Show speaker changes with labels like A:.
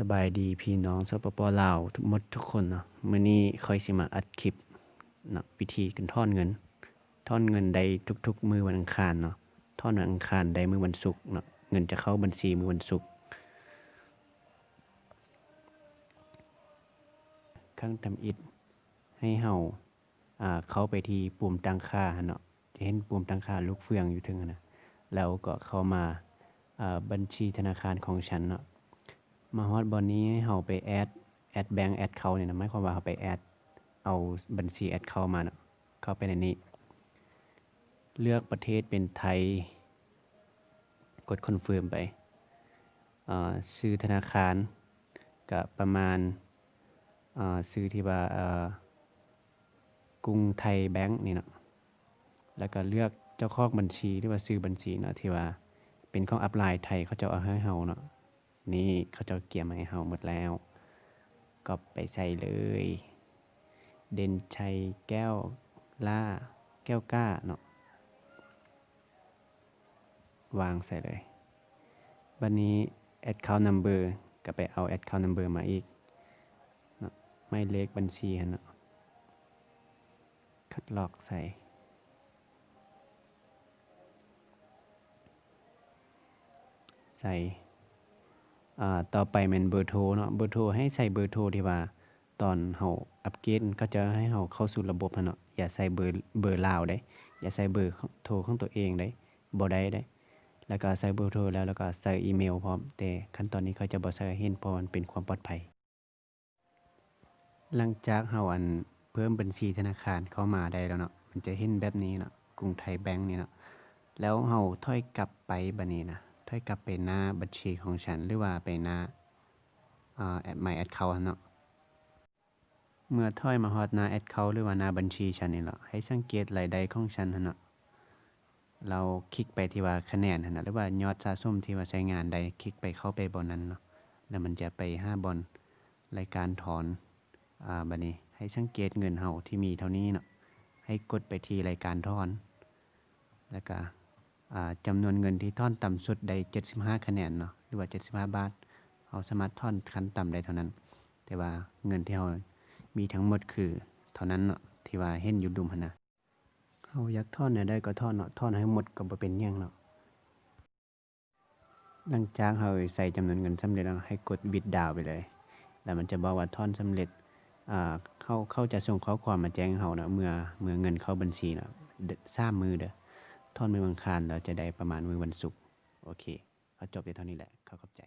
A: สบายดีพี่น้องสปปลาวทุกหมดทุกคนเนาะมื้อนี้ค่อยสิมาอัดคลิปเนาะวิธีการถอนเงินถอนเงินได้ทุก ๆ มือวันอังคารเนาะถอนวันอังคารได้มือวันศุกร์เนาะเงินจะเข้าบัญชีมือวันศุกร์ครั้งทำอิฐให้เฮาอ่าเข้าไปที่ปุ่มตั้งค่าเนาะจะเห็นปุ่มตั้งค่าลูกเฟืองอยู่เทึงนะแล้วก็เข้ามาอ่าบัญชีธนาคารของฉันเนาะ มาฮอดบอนนี้ให้เฮาไปแอดแอดแบงก์แอดเขาเนี่ยนะหมายความว่าเฮาไปแอดเอาบัญชีแอดเขามาเนาะเข้าไปในนี้ เลือกประเทศเป็นไทย กดคอนเฟิร์มไปอ่าชื่อธนาคารก็ประมาณอ่าชื่อที่ว่าอ่อกรุงไทยแบงก์นี่เนาะแล้วก็เลือกเจ้าของบัญชีหรือว่าชื่อบัญชีเนาะที่ว่าเป็นของอัพไลน์ไทยเขาจะเอาให้เฮาเนาะ นี่เขาเจ้าเกียร์มาให้เฮาหมดแล้ว ก็ไปใส่เลย เด่นชัยแก้วล่า แก้วก้าเนาะวางใส่เลย บันนี้ account number ก็ไปเอา account number มาอีกเนาะไม่เลขบัญชีเนาะคัดลอกใส่ใส่ ต่อไปแม่นเบอร์โทรเนาะเบอร์โทรให้ใส่เบอร์โทรที่ว่า ตอนเฮาอัปเกรดก็จะให้เฮาเข้าสู่ระบบเนาะอย่าใส่เบอร์เบอร์ลาวเด้อย่าใส่เบอร์โทรของตัวเองเด้บ่ได้เด้ แล้วก็ใส่เบอร์โทรแล้วแล้วก็ใส่อีเมลพร้อมแต่ขั้นตอนนี้เขาจะบ่ใส่ให้เห็นเพราะมันเป็นความปลอดภัย หลังจากเฮาอันเพิ่มบัญชีธนาคารเข้ามาได้แล้วเนาะมันจะเห็นแบบนี้เนาะกรุงไทยแบงก์นี่เนาะแล้วเฮาถอยกลับไปบัดนี้นะ ถอยกลับไปหน้าบัญชีของฉันหรือว่าไปหน้าอ่า My Account เนาะเมื่อถอยมาฮอดหน้า Account หรือว่าหน้าบัญชีฉันนี่เนาะให้สังเกตรายได้ของฉันเนาะเราคลิกไปที่ว่าคะแนนหั่นน่ะหรือว่ายอดสะสมที่ว่าใช้งานได้คลิกไปเข้าไปบอนนั้นเนาะแล้วมันจะไปห้าบอนรายการถอนอ่าบัดนี้ให้สังเกตเงินเฮาที่มีเท่านี้เนาะให้กดไปที่รายการถอน แล้วก็อ่า จำนวนเงินที่ถอนต่ำสุดได้75 คะแนนเนาะหรือว่า 75 บาทเฮาสามารถถอนขั้นต่ำได้เท่านั้น แต่ว่าเงินที่เฮามีทั้งหมดคือเท่านั้นเนาะที่ว่าเห็นอยู่ดุมหนะเฮาอยากถอนแนวใดก็ถอนเนาะถอนให้หมดก็บ่เป็นยังเนาะหลังจากเฮาใส่จำนวนเงินสำเร็จแล้วให้กด withdraw ไปเลย แล้วมันจะบอกว่าถอนสำเร็จอ่าเขาเขาจะส่งข้อความมาแจ้งเฮาเนาะเมื่อเมื่อเงินเข้าบัญชีเนาะเดสามมื้อเด้อ ทอนมือวันอังคารเราจะได้ประมาณมือวันศุกร์โอเคเขาจบแค่เท่านี้แหละเขาเข้าใจ